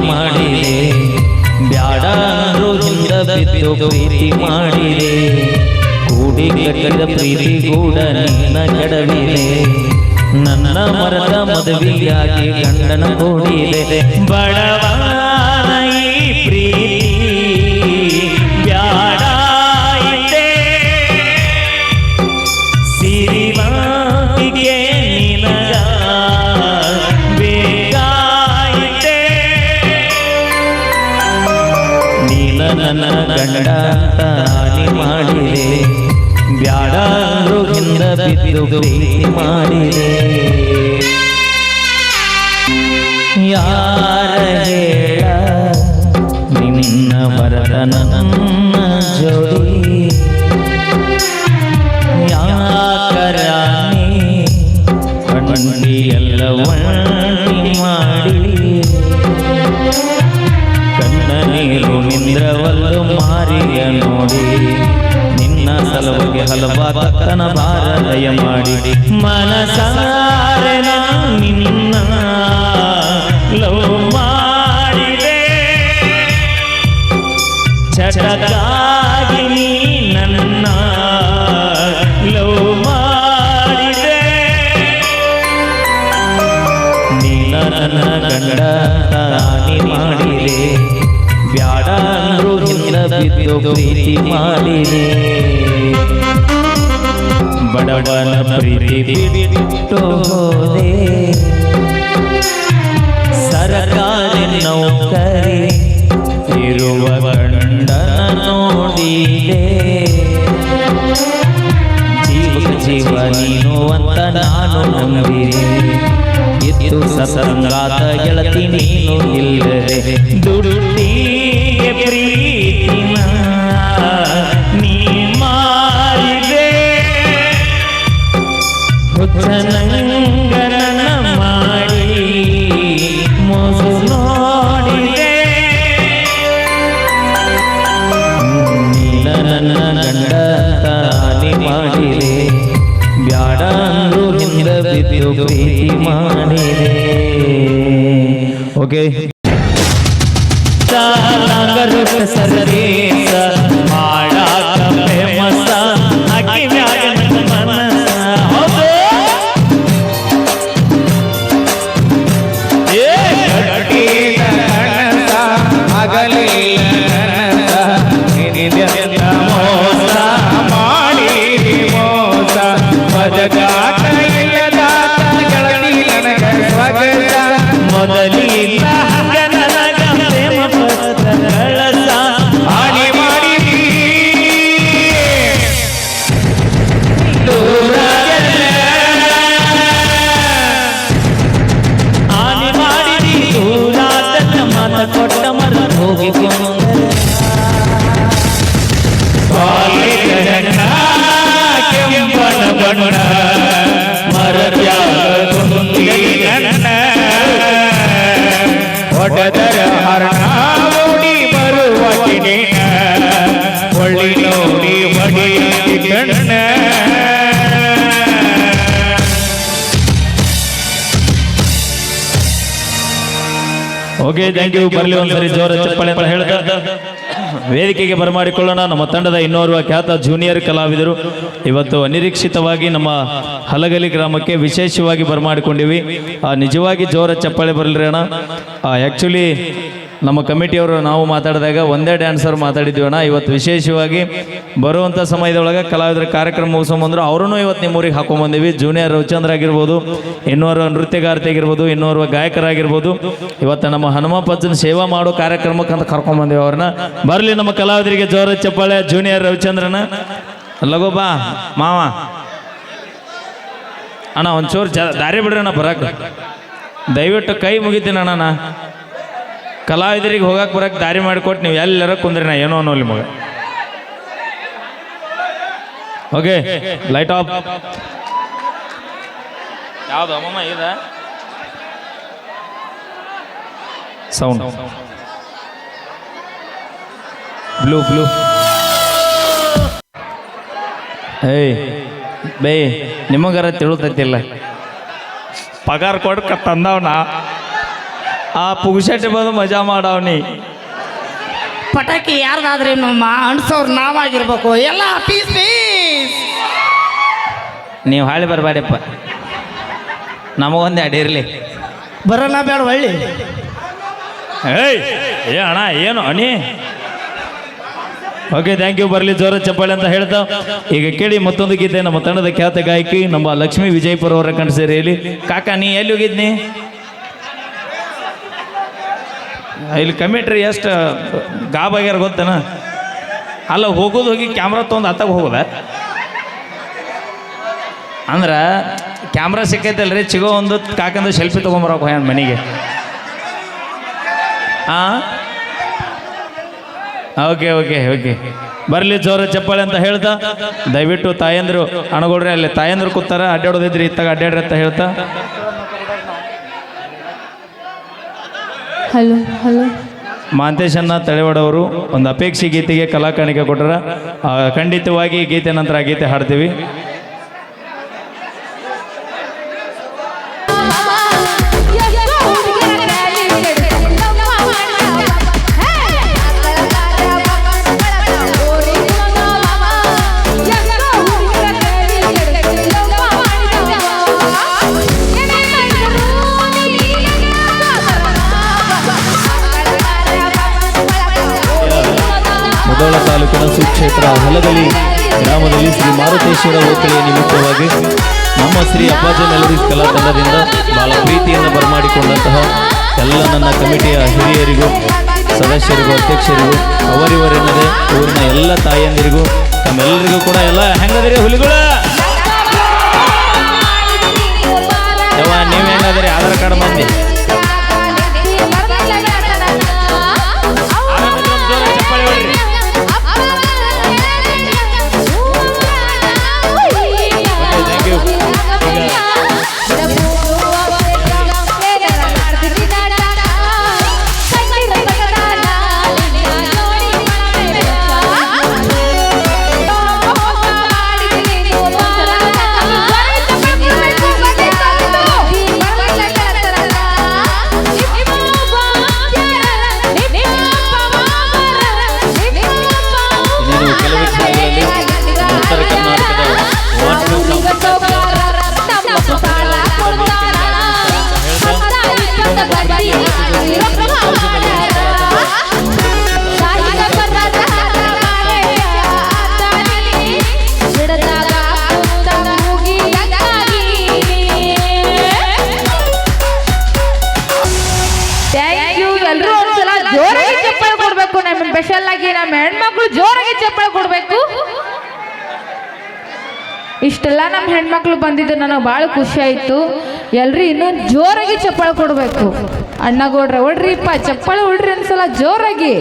ಮಾಡಿದೆ. ಬ್ಯಾಡ ಹಿಂದ ಬಿದ್ದು ಪ್ರೀತಿ ಮಾಡಿದೆ. ಕೂಡಿ ಕಟ್ಟಿದ ಪ್ರೀತಿ ಕೂಡ ನಿನ್ನ ಮರದ ಮದುವೆಯಾಗಿ ಗಂಡನ ಕೂಡಿದೆ. ಬಡವನ ಬಿದ್ದು ಪ್ರೀತಿ ಮಾಡಿದೆ. ಯಾರ ಹೇಳ? ನಿನ್ನ ಭರತ ನನ್ನ ಜೋಡಿ. ಯಾಕರಾಣಿ ಕಣ್ಣಿ ಎಲ್ಲವಣ್ಣಿ ಮಾಡಿ? ಕಣ್ಣ ನೀರು ನಿಂದ್ರವಲ್ಲು ಮಾರಿಯ ನೋಡಿ. ನಿನ್ನ ಸಲುವಾಗಿ ಭಾರ ಭಾರದಯ ಮಾಡಿ. ಮನಸಾರೆ ನಾನು ನಿನ್ನ ಲವ್ ಮಾಡಿದೆ. ಚಟಗಾಗಿ ನೀ ನನ್ನ ಲವ್ ಮಾಡಿದೆ. ನೀನ ನನ್ನ ಗಂಡ ತಾನಿ ಮಾಡಿದೆ. ಬ್ಯಾಡ ಬಿದ್ದು ಪ್ರೀತಿ ಮಾಡಿದೆ ಬಡವನ ಪ್ರೀತಿ ಬಿಟ್ಟು ಹೋದೆ ಸರಕಾರಿ ನೌಕರಿ ಇರುವ ಗಂಡನ ನೋಡಿದೆ ಜೀವ ಜೀವ ನೀನು ಅಂತ ನಾನು ನಂಬಿದೆ ಇತ್ತು ಸಸಂಗಾತ ಗೆಳತಿ ನೀನು ಇಲ್ಲದೆ ದುಡ್ಡಿಗೆ ಪ್ರೀತಿನ ನೀ ಮಾರಿದೆ ಹುಚ್ಚನಂಗನ ಮಾಡಿ ಮೋಸು ನೋಡಿದೆ. ನೀನ ನನ್ನ ಗಂಡ ತಾನಿ ಮಾಡಿದೆ. ಮಾಡಿದೆ. ಓಕೆ ನಾಗರೊಟ್ಟ ಸರದೇಸ ಮಾಡಾಕ ಓಕೆ ಥ್ಯಾಂಕ್ ಯು ಬರಲಿ ಒಂದ್ಸರಿ ಜೋರ ಚಪ್ಪಳೆ ಅಂತ ಹೇಳ್ತ ವೇದಿಕೆಗೆ ಬರಮಾಡಿಕೊಳ್ಳೋಣ. ನಮ್ಮ ತಂಡದ ಇನ್ನೋರ್ವ ಖ್ಯಾತ ಜೂನಿಯರ್ ಕಲಾವಿದರು. ಇವತ್ತು ಅನಿರೀಕ್ಷಿತವಾಗಿ ನಮ್ಮ ಹಲಗಲಿ ಗ್ರಾಮಕ್ಕೆ ವಿಶೇಷವಾಗಿ ಬರಮಾಡಿಕೊಂಡಿವಿ. ನಿಜವಾಗಿ ಜೋರ ಚಪ್ಪಳೆ ಬರಲಿ ಅಣ್ಣ. ಆ್ಯಕ್ಚುಲಿ ನಮ್ಮ ಕಮಿಟಿಯವರು ನಾವು ಮಾತಾಡಿದಾಗ ಒಂದೇ ಡ್ಯಾನ್ಸರ್ ಮಾತಾಡಿದ್ವಿ ಅಣ್ಣ ಇವತ್ತು ವಿಶೇಷವಾಗಿ ಬರುವಂಥ ಸಮಯದೊಳಗೆ ಕಲಾವಿದರ ಕಾರ್ಯಕ್ರಮ ಮುಗಿಸ್ಕೊಂಬಂದ್ರು ಅವರೂ ಇವತ್ತು ನಿಮ್ಮ ಊರಿಗೆ ಹಾಕೊಂಬಂದಿವಿ. ಜೂನಿಯರ್ ರವಿಚಂದ್ರ ಆಗಿರ್ಬೋದು, ಇನ್ನೋರ್ವ ನೃತ್ಯಗಾರ್ತಿ ಆಗಿರ್ಬೋದು, ಇನ್ನೋರ್ವ ಗಾಯಕರಾಗಿರ್ಬೋದು. ಇವತ್ತು ನಮ್ಮ ಹನುಮಪ್ಪಜ್ಜನ ಸೇವಾ ಮಾಡೋ ಕಾರ್ಯಕ್ರಮಕ್ಕೆ ಅಂತ ಕರ್ಕೊಂಬಂದಿವಿ ಅವ್ರನ್ನ. ಬರಲಿ ನಮ್ಮ ಕಲಾವಿದರಿಗೆ ಜೋರ ಚಪ್ಪಾಳೆ ಜೂನಿಯರ್ ರವಿಚಂದ್ರನ. ಲಗೋ ಬಾ, ಮಾವ. ಅಣ್ಣ, ಒಂಚೂರು ಜ ದಾರಿ ಬಿಡ್ರಿ ಅಣ್ಣ ಬರಕ್ಕೆ ದಯವಿಟ್ಟು ಕೈ ಮುಗಿತೀನಿ ಅಣ್ಣ ಕಲಾವಿದರಿಗೆ ಹೋಗಕ್ಕೆ ಬರಕ್ಕೆ ದಾರಿ ಮಾಡಿಕೊಟ್ಟು ನೀವು ಎಲ್ಲರ ಕುಂದ್ರಿ ನಾ ಏನೋ ಅನ್ನೋ ನಿಮಗೆ ಓಕೆ ಲೈಟ್ ಆಫ್ ಯಾವುದು ಅಮ್ಮಮ್ಮ ಇದ? ಸೌಂಡ್ ಬ್ಲೂ ಬ್ಲೂ ಏಯ್ ಬೇ ನಿಮಗಾರ ತಿಳುತೈತಿಲ್ಲ. ಪಗಾರ ಕೊಡ್ಕ ತಂದವನ. ಆ ಪುಗ್ಸಟ್ಟೆ ಬಂದು ಮಜಾ ಮಾಡವ್ನಿ. ಪಟಾಕಿ ಯಾರ್ದಾದ್ರೆ ನಮ್ಮ ಅನ್ಸೋರು ನಾವಾಗಿರ್ಬೇಕು. ಎಲ್ಲ ಪೀಸ್ ಪೀಸ್. ನೀವು ಹಾಳಿ ಬರಬೇಡಪ್ಪ ನಮಗೊಂದೆ ಎರಡು ಇರಲಿ. ಬರೋಣ ಬೇಡ ಒಳ್ಳಿ. ಏಯ್ ಏ ಅಣ್ಣ ಏನು ಅಣಿ? ಓಕೆ ಥ್ಯಾಂಕ್ ಯು ಬರಲಿ ಜೋರ ಚಪ್ಪಾಳೆ ಅಂತ ಹೇಳ್ತಾ. ಈಗ ಕೇಳಿ ಮತ್ತೊಂದು ಗೀತೆ ನಮ್ಮ ತಂಡದ ಖ್ಯಾತ ಗಾಯಕಿ ನಮ್ಮ ಲಕ್ಷ್ಮೀ ವಿಜಯಪುರ ಅವರ ಕಂಡು ಸೇರಿಯಲ್ಲಿ. ಕಾಕ ನೀ ಎಲ್ಲಿ ಹೋಗಿದ್ನಿ? ಇಲ್ಲಿ ಕಮಿಟ್ರಿ ಎಷ್ಟು ಗಾಬಾಗ್ಯಾರ ಗೊತ್ತೇನ? ಅಲ್ಲ, ಹೋಗೋದು ಹೋಗಿ ಕ್ಯಾಮ್ರಾ ತೊಗೊಂಡು ಅತ್ತಾಗ ಹೋಗೋದ? ಅಂದ್ರೆ, ಕ್ಯಾಮ್ರಾ ಸಿಕ್ಕೈತಲ್ರಿ, ಚಿಗೋ ಒಂದು ಕಾಕಂದು ಸೆಲ್ಫಿ ತೊಗೊಂಬರಕ್ಕೆ ಹೋಗ್ಯಾನ ಮನೆಗೆ. ಹಾಂ ಓಕೆ ಓಕೆ ಓಕೆ. ಬರಲಿ ಜೋರ ಚಪ್ಪಾಳೆ ಅಂತ ಹೇಳ್ತಾ. ದಯವಿಟ್ಟು ತಾಯಂದ್ರು, ಅಣಗೋಡ್ರಿ ಅಲ್ಲಿ ತಾಯಂದ್ರು ಕೂತಾರ ಅಡ್ಡಾಡೋದಿದ್ರಿ ಇತ್ತಾಗ ಅಡ್ಡಾಡ್ರಿ ಅಂತ ಹೇಳ್ತಾ. Hello hello. ಮಾಂತೇಶನ್ನ ತಳೆವಾಡವರು ಒಂದು ಅಪೇಕ್ಷೆ ಗೀತೆಗೆ ಕಲಾಕಾಣಿಕೆ ಕೊಟ್ಟರ ಖಂಡಿತವಾಗಿ ಗೀತೆ ನಂತರ ಗೀತೆ ಹಾಡ್ತೀವಿ. ತಾಲೂಕಿನ ಸುಕ್ಷೇತ್ರ ಹೊಲದಲ್ಲಿ, ಗ್ರಾಮದಲ್ಲಿ ಶ್ರೀ ಮಾರುತೇಶ್ವರ ಓಕಳಿಯ ನಿಮಿತ್ತವಾಗಿ ನಮ್ಮ ಶ್ರೀ ಅಪ್ಪಾಜಿ ಮೆಲರೀಸ್ ಕಲಾ ತಂಡದಿಂದ ಬಹಳ ಪ್ರೀತಿಯನ್ನು ಬರಮಾಡಿಕೊಂಡಂತಹ ಎಲ್ಲ ನನ್ನ ಕಮಿಟಿಯ ಹಿರಿಯರಿಗೂ, ಸದಸ್ಯರಿಗೂ, ಅಧ್ಯಕ್ಷರಿಗೂ ಅವರಿವರೆನ್ನದೆ ಊರಿನ ಎಲ್ಲ ತಾಯಿಯಂದಿರಿಗೂ ತಮ್ಮೆಲ್ಲರಿಗೂ ಕೂಡ ಎಲ್ಲ ಹೆಂಗದಿರಿ ಹುಲಿಗಳ? ಯಾವ ನೀವು ಆಧಾರ್ ಕಾರ್ಡ್ ಮಂದಿ ನಮ್ಮ ಹೆಣ್ಮಕ್ಳು ಜೋರಾಗಿ ಚಪ್ಪಳ ಕೊಡ್ಬೇಕು. ಇಷ್ಟೆಲ್ಲ ನಮ್ಮ ಹೆಣ್ಮಕ್ಳು ಬಂದಿದ್ದು ನನಗೆ ಭಾಳ ಖುಷಿ ಆಯಿತು. ಎಲ್ರಿ ಇನ್ನೂ ಜೋರಾಗಿ ಚಪ್ಪಳ ಕೊಡಬೇಕು. ಅಣ್ಣಗೌಡ್ರೆ, ಹೊಡ್ರಿಪ್ಪ, ಚಪ್ಪಳ ಹೊಡ್ರಿ ಅನ್ಸಲ್ಲ ಜೋರಾಗಿ.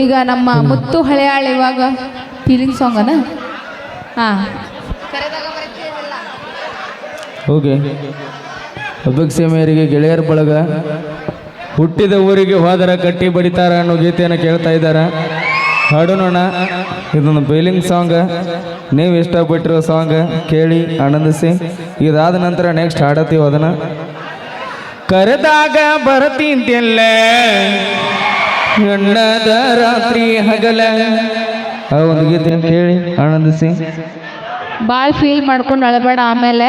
ಈಗ ನಮ್ಮ ಮುತ್ತು ಹಳೆಯಾಳು ಇವಾಗ ಫೀಲಿಂಗ್ ಸಾಂಗನ ಹಾಂ. ಹೋಗಿ. ಅಭಿಕ್ಷೆ ಮೇರೆಗೆ ಗೆಳೆಯರ ಬಳಗ. ಹುಟ್ಟಿದ ಊರಿಗೆ ಹೋದರ ಕಟ್ಟಿ ಬಡಿತಾರ ಅನ್ನೋ ಗೀತೆಯನ್ನು ಕೇಳ್ತಾ ಇದ್ದಾರ? ಹಾಡೋಣ ಇದೊಂದು ಬೇಲಿಂಗ್ ಸಾಂಗ್. ನೀವು ಇಷ್ಟಪಟ್ಟಿರೋ ಸಾಂಗ್ ಕೇಳಿ ಆನಂದಿಸಿ. ಇದಾದ ನಂತರ ನೆಕ್ಸ್ಟ್ ಹಾಡತ್ತೀವಿ ಅದನ್ನ ಕರೆದಾಗ ಬರತಿದ್ದೆಲ್ಲ ಹೆಣ್ಣದ ರಾತ್ರಿ ಹಗಲ. ಆ ಒಂದು ಗೀತೆ ಕೇಳಿ ಆನಂದಿಸಿ. ಬಾಯ್ ಫೀಲ್ ಮಾಡ್ಕೊಂಡು ಅಳಬೇಡ ಆಮೇಲೆ.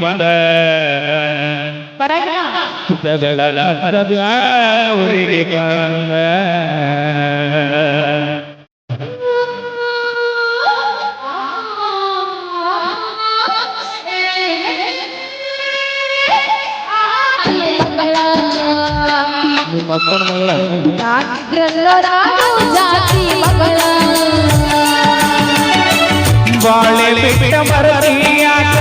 ಬಂದ ಊರಿಗೆ ಬಂದ ಆ ಮಕ್ಕಳ ಮಗಳ ಎಲ್ಲ ನಾನು ಜಾತಿ ಮಗಳ ಬಾಳೆ ಬಿಟ್ಟ ಮರದಿಯಾಕ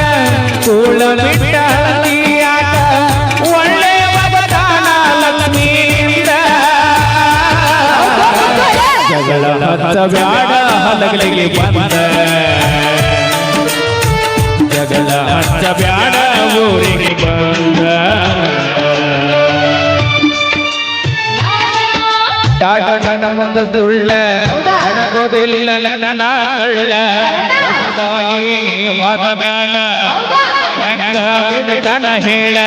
ಕೂಳ ಬಿಟ್ಟ ಹಳದಿಯಾಕ ಒಳ್ಳೆ ವರದಾನ ಲಕ್ಷ್ಮಿಯಿಂದ ಜಗಳ ಹಚ್ಚಬ್ಯಾಡ ಹಲಗಲಿಗೆ ಬಂದ. ಜಗಳ ಹಚ್ಚಬ್ಯಾಡ ಊರಿಗೆ ಬಂದ. ನನ್ನ ಮುಂದೆ ಸುಳ್ಳ ನನಗೋದಿಲ್ಲ ನನ್ನ ಅಳ್ಳ ಮರಬೇಡ ತನ ಹೇಳ.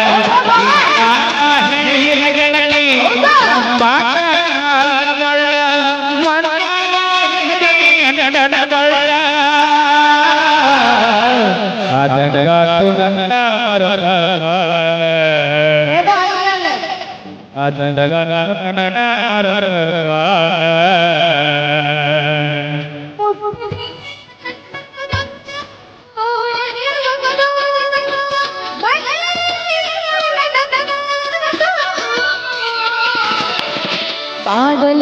পাগল